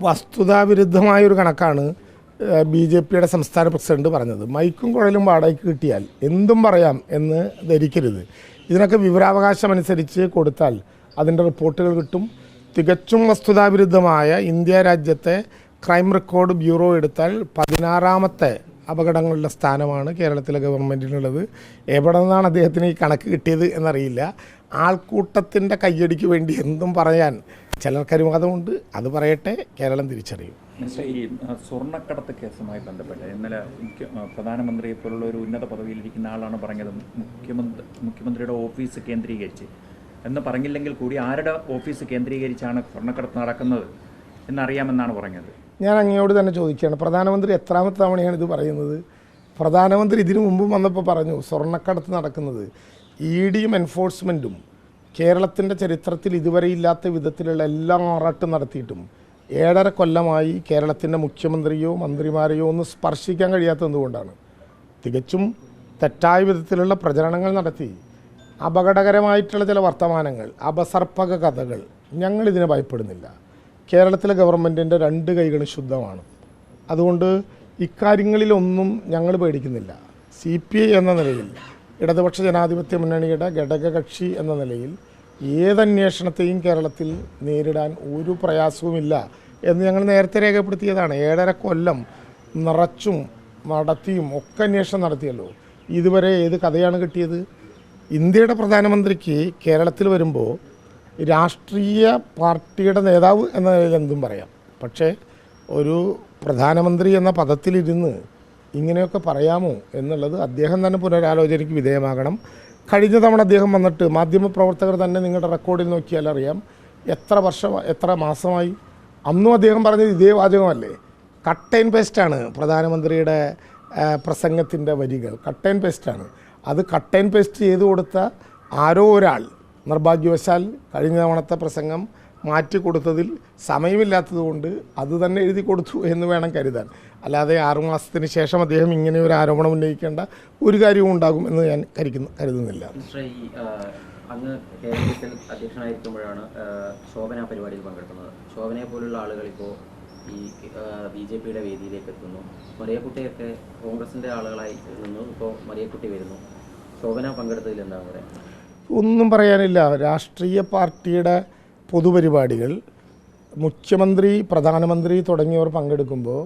വസ്തുതാവിരുദ്ധമായൊരു കണക്കാണ് B J പിയുടെ സംസ്ഥാന പ്രസിഡന്റ് പറഞ്ഞത്. മൈക്കും കുഴലും വാടകയ്ക്ക് കിട്ടിയാൽ എന്തും പറയാം എന്ന് ധരിക്കരുത്. ഇതിനൊക്കെ വിവരാവകാശം അനുസരിച്ച് കൊടുത്താൽ അതിന്റെ റിപ്പോർട്ടുകൾ കിട്ടും. തികച്ചും വസ്തുതാവിരുദ്ധമായ ഇന്ത്യ രാജ്യത്തെ ക്രൈം റെക്കോർഡ് ബ്യൂറോ എടുത്താൽ പതിനാറാമത്തെ അപകടങ്ങളുടെ സ്ഥാനമാണ് കേരളത്തിലെ ഗവൺമെന്റിനുള്ളത് എവിടെ നിന്നാണ് അദ്ദേഹത്തിന് ഈ കണക്ക് കിട്ടിയത് എന്നറിയില്ല. ആൾക്കൂട്ടത്തിന്റെ കയ്യടിക്ക് വേണ്ടി എന്തും പറയാൻ ചിലർ കരുവാദമുണ്ട് അത് പറയട്ടെ കേരളം തിരിച്ചറിയും. ഈ സ്വർണക്കടത്ത് കേസുമായി ബന്ധപ്പെട്ട് ഇന്നലെ മുഖ്യ പ്രധാനമന്ത്രിയെ പോലുള്ള ഒരു ഉന്നത പദവിയിലിരിക്കുന്ന ആളാണ് പറഞ്ഞത്. മുഖ്യമന്ത്രി മുഖ്യമന്ത്രിയുടെ ഓഫീസ് കേന്ദ്രീകരിച്ച്. എന്ന് പറഞ്ഞില്ലെങ്കിൽ കൂടി ആരുടെ ഓഫീസ് കേന്ദ്രീകരിച്ചാണ് സ്വർണക്കടത്ത് നടക്കുന്നത് എന്നറിയാമെന്നാണ് പറഞ്ഞത്. ഞാൻ അങ്ങയോട് തന്നെ ചോദിക്കുകയാണ് പ്രധാനമന്ത്രി എത്രാമത്തെ തവണയാണ് ഇത് പറയുന്നത്? പ്രധാനമന്ത്രി ഇതിനു മുമ്പും വന്നപ്പോൾ പറഞ്ഞു സ്വർണക്കടത്ത് നടക്കുന്നത് ഇ ഡിയും എൻഫോഴ്സ്മെന്റും കേരളത്തിന്റെ ചരിത്രത്തിൽ ഇതുവരെ ഇല്ലാത്ത വിധത്തിലുള്ള എല്ലാ ആറാട്ടും നടത്തിയിട്ടും ഏഴര കൊല്ലമായി കേരളത്തിന്റെ മുഖ്യമന്ത്രിയോ മന്ത്രിമാരെയോ ഒന്ന് സ്പർശിക്കാൻ കഴിയാത്തതുകൊണ്ടാണ് തികച്ചും തെറ്റായ വിധത്തിലുള്ള പ്രചരണങ്ങൾ നടത്തി. അപകടകരമായിട്ടുള്ള ചില വർത്തമാനങ്ങൾ അപസർപ്പക കഥകൾ ഞങ്ങളിതിനെ ഭയപ്പെടുന്നില്ല. കേരളത്തിലെ ഗവൺമെന്റിന്റെ രണ്ട് കൈകളും ശുദ്ധമാണ്. അതുകൊണ്ട് ഇക്കാര്യങ്ങളിലൊന്നും ഞങ്ങൾ പേടിക്കുന്നില്ല. സി പി ഐ എന്ന നിലയിൽ ഇടതുപക്ഷ ജനാധിപത്യ മുന്നണിയുടെ ഘടകകക്ഷി എന്ന നിലയിൽ ഏതന്വേഷണത്തെയും കേരളത്തിൽ നേരിടാൻ ഒരു പ്രയാസവുമില്ല എന്ന് ഞങ്ങൾ നേരത്തെ രേഖപ്പെടുത്തിയതാണ്. ഏഴര കൊല്ലം നിറച്ചും നടത്തിയും ഒക്കെ അന്വേഷണം നടത്തിയല്ലോ. ഇതുവരെ ഏത് കഥയാണ് കിട്ടിയത്? ഇന്ത്യയുടെ പ്രധാനമന്ത്രിക്ക് കേരളത്തിൽ വരുമ്പോൾ രാഷ്ട്രീയ പാർട്ടിയുടെ നേതാവ് എന്ന നിലയിൽ എന്തും പറയാം. പക്ഷേ ഒരു പ്രധാനമന്ത്രി എന്ന പദത്തിലിരുന്ന് ഇങ്ങനെയൊക്കെ പറയാമോ എന്നുള്ളത് അദ്ദേഹം തന്നെ പുനരാലോചനയ്ക്ക് വിധേയമാകണം. കഴിഞ്ഞ തവണ അദ്ദേഹം വന്നിട്ട് മാധ്യമപ്രവർത്തകർ തന്നെ നിങ്ങളുടെ റെക്കോർഡിൽ നോക്കിയാൽ അറിയാം എത്ര വർഷം എത്ര മാസമായി? അന്നും അദ്ദേഹം പറഞ്ഞത് ഇതേ വാചകമല്ലേ. കട്ട് ആൻഡ് പേസ്റ്റാണ് പ്രധാനമന്ത്രിയുടെ പ്രസംഗത്തിന്റെ വരികൾ. കട്ട് ആൻഡ് പേസ്റ്റാണ് അത് കട്ട് ആൻഡ് പേസ്റ്റ് ചെയ്ത് കൊടുത്ത ആരോ ഒരാൾ നിർഭാഗ്യവശാൽ കഴിഞ്ഞ തവണത്തെ പ്രസംഗം മാറ്റി കൊടുത്തതിൽ സമയമില്ലാത്തതുകൊണ്ട് അത് തന്നെ എഴുതി കൊടുത്തു എന്ന് വേണം കരുതാൻ. അല്ലാതെ ആറുമാസത്തിന് ശേഷം അദ്ദേഹം ഇങ്ങനെ ഒരു ആരോപണം ഉന്നയിക്കേണ്ട ഒരു കാര്യവും ഉണ്ടാകും എന്ന് ഞാൻ കരുതുന്നു കരുതുന്നില്ല. മിസ്റ്റർ ഈ ആ, അങ്ങ് കേരളത്തിൽ അധ്യക്ഷനായിരിക്കുമ്പോഴാണ് ശോഭന പരിപാടിയിൽ പങ്കെടുക്കുന്നത്. ശോഭനയെ പോലുള്ള ആളുകൾ ഇപ്പോൾ ഈ ബി ജെ പിയുടെ വേദിയിലേക്ക് എത്തുന്നു. മറിയക്കുട്ടിയൊക്കെ കോൺഗ്രസിന്റെ ആളുകളായി നിന്നു. ഇപ്പോൾ മറിയക്കുട്ടി വരുന്നു. ശോഭന പങ്കെടുത്തതിൽ എന്താണ് പറയുക ഒന്നും പറയാനില്ല. രാഷ്ട്രീയ പാർട്ടിയുടെ പൊതുപരിപാടികൾ മുഖ്യമന്ത്രി പ്രധാനമന്ത്രി തുടങ്ങിയവർ പങ്കെടുക്കുമ്പോൾ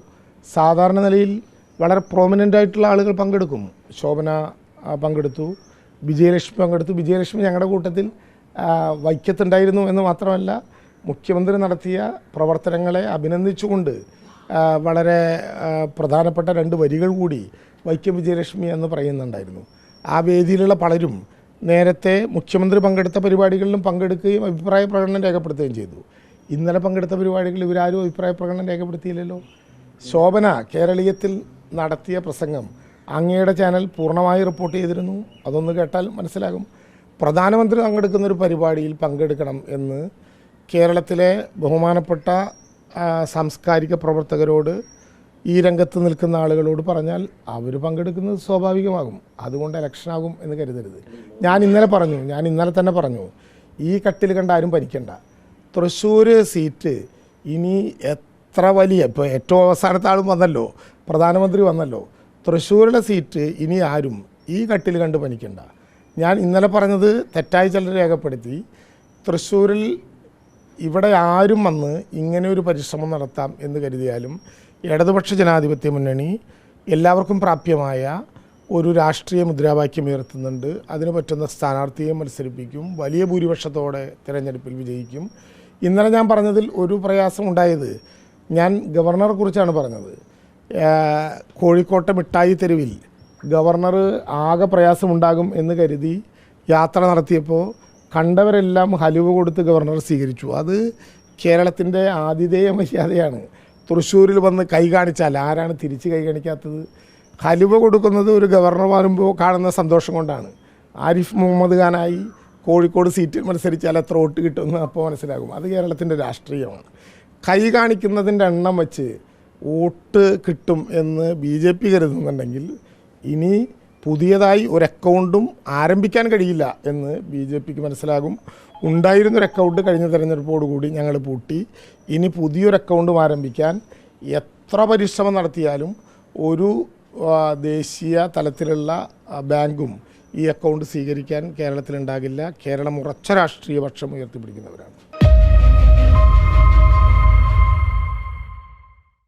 സാധാരണ നിലയിൽ വളരെ പ്രോമിനന്റ് ആയിട്ടുള്ള ആളുകൾ പങ്കെടുക്കും. ശോഭന പങ്കെടുത്തു. വിജയലക്ഷ്മി പങ്കെടുത്തു. വിജയലക്ഷ്മി ഞങ്ങളുടെ കൂട്ടത്തിൽ വൈക്കത്തുണ്ടായിരുന്നു എന്ന് മാത്രമല്ല മുഖ്യമന്ത്രി നടത്തിയ പ്രവർത്തനങ്ങളെ അഭിനന്ദിച്ചുകൊണ്ട് വളരെ പ്രധാനപ്പെട്ട രണ്ട് വരികൾ കൂടി വൈക്കം വിജയലക്ഷ്മി എന്ന് പറയുന്നുണ്ടായിരുന്നു. ആ വേദിയിലുള്ള പലരും നേരത്തെ മുഖ്യമന്ത്രി പങ്കെടുത്ത പരിപാടികളിലും പങ്കെടുക്കുകയും അഭിപ്രായ പ്രകടനം രേഖപ്പെടുത്തുകയും ചെയ്തു. ഇന്നലെ പങ്കെടുത്ത പരിപാടികളിൽ ഇവരാരും അഭിപ്രായ പ്രകടനം രേഖപ്പെടുത്തിയില്ലല്ലോ. ശോഭന കേരളീയത്തിൽ നടത്തിയ പ്രസംഗം അങ്ങയുടെ ചാനൽ പൂർണമായി റിപ്പോർട്ട് ചെയ്തിരുന്നു. അതൊന്ന് കേട്ടാൽ മനസ്സിലാകും. പ്രധാനമന്ത്രി പങ്കെടുക്കുന്ന ഒരു പരിപാടിയിൽ പങ്കെടുക്കണം എന്ന് കേരളത്തിലെ ബഹുമാനപ്പെട്ട സാംസ്കാരിക പ്രവർത്തകരോട് ഈ രംഗത്ത് നിൽക്കുന്ന ആളുകളോട് പറഞ്ഞാൽ അവർ പങ്കെടുക്കുന്നത് സ്വാഭാവികമാകും. അതുകൊണ്ട് ഇലക്ഷനാകും എന്ന് കരുതരുത്. ഞാൻ ഇന്നലെ പറഞ്ഞു ഞാൻ ഇന്നലെ തന്നെ പറഞ്ഞു ഈ കട്ടിൽ കണ്ട ആരും ഭരിക്കണ്ട. തൃശ്ശൂർ സീറ്റ് ഇനി എത്ര വലിയ ഇപ്പോൾ ഏറ്റവും അവസാനത്തെ ആളും വന്നല്ലോ പ്രധാനമന്ത്രി വന്നല്ലോ. തൃശ്ശൂരിലെ സീറ്റ് ഇനി ആരും ഈ കട്ടിൽ കണ്ട് പനിക്കണ്ട ഞാൻ ഇന്നലെ പറഞ്ഞത് തെറ്റായി ചിലർ രേഖപ്പെടുത്തി. തൃശ്ശൂരിൽ ഇവിടെ ആരും വന്ന് ഇങ്ങനെ ഒരു പരിശ്രമം നടത്താം എന്ന് കരുതിയാലും ഇടതുപക്ഷ ജനാധിപത്യ മുന്നണി എല്ലാവർക്കും പ്രാപ്യമായ ഒരു രാഷ്ട്രീയ മുദ്രാവാക്യം ഉയർത്തുന്നുണ്ട്. അതിന് പറ്റുന്ന സ്ഥാനാർത്ഥിയെ മത്സരിപ്പിക്കും. വലിയ ഭൂരിപക്ഷത്തോടെ തിരഞ്ഞെടുപ്പിൽ വിജയിക്കും. ഇന്നലെ ഞാൻ പറഞ്ഞതിൽ ഒരു പ്രയാസം ഉണ്ടായത് ഞാൻ ഗവർണറെ കുറിച്ചാണ് പറഞ്ഞത്. കോഴിക്കോട്ടെ മിഠായി തെരുവിൽ ഗവർണർ ആകെ പ്രയാസമുണ്ടാകും എന്ന് കരുതി യാത്ര നടത്തിയപ്പോൾ കണ്ടവരെല്ലാം ഹലുവ കൊടുത്ത് ഗവർണർ സ്വീകരിച്ചു. അത് കേരളത്തിന്റെ ആതിഥേയ മര്യാദയാണ്. തൃശ്ശൂരിൽ വന്ന് കൈ കാണിച്ചാൽ ആരാണ് തിരിച്ച് കൈ കാണിക്കാത്തത്? ഹലുവ കൊടുക്കുന്നത് ഒരു ഗവർണർ വരുമ്പോൾ കാണുന്ന സന്തോഷം കൊണ്ടാണ്. ആരിഫ് മുഹമ്മദ് ഖാനായി കോഴിക്കോട് സീറ്റിൽ മത്സരിച്ചാൽ എത്ര വോട്ട് കിട്ടുമെന്ന് അപ്പോൾ മനസ്സിലാകും. അത് കേരളത്തിന്റെ രാഷ്ട്രീയമാണ്. കൈ കാണിക്കുന്നതിന്റെ എണ്ണം വെച്ച് വോട്ട് കിട്ടും എന്ന് ബി ജെ പി കരുതുന്നുണ്ടെങ്കിൽ ഇനി പുതിയതായി ഒരു അക്കൗണ്ടും ആരംഭിക്കാൻ കഴിയില്ല എന്ന് ബി ജെ പിക്ക് മനസ്സിലാകും. ഉണ്ടായിരുന്നൊരു അക്കൗണ്ട് കഴിഞ്ഞ തെരഞ്ഞെടുപ്പോടുകൂടി ഞങ്ങൾ പൂട്ടി. ഇനി പുതിയൊരു അക്കൗണ്ടും ആരംഭിക്കാൻ എത്ര പരിശ്രമം നടത്തിയാലും ഒരു ദേശീയ തലത്തിലുള്ള ബാങ്കും ഈ അക്കൗണ്ട് സ്വീകരിക്കാൻ കേരളത്തിലുണ്ടാകില്ല. കേരളം ഉറച്ച രാഷ്ട്രീയ പക്ഷം ഉയർത്തിപ്പിടിക്കുന്നവരാണ്.